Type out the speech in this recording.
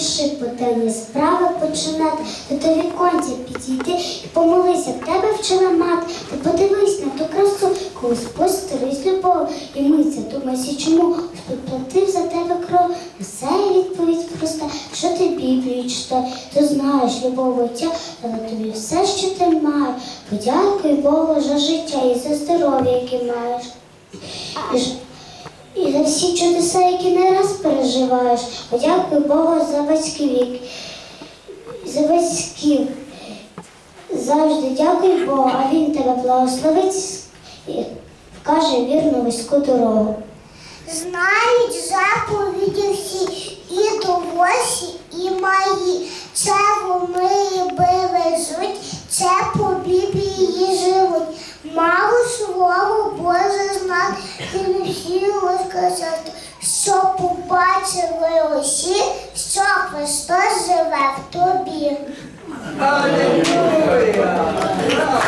спіши потемні справи починати, то до віконця підійди і помолися, в тебе вчила мати. Ти подивись на ту красу, коли Господь старий любов і миться. Думайся, чому платив за тебе кров. На є відповідь проста, що ти Біблію читай, то знаєш любов Отця, але тобі все, що ти маєш. Подякуй Богу за життя і за здоров'я, яке маєш. І за всі чудеса, які не раз переживаєш. Подякуй Богу за батьків, за батьків. Завжди дякуй Богу, а Він тебе благословить і вкаже вірну вузьку дорогу. Знають заповіді всі і дорослі, і малі. Це вони бережуть, це по всі розказати, що побачили усі, що Христос.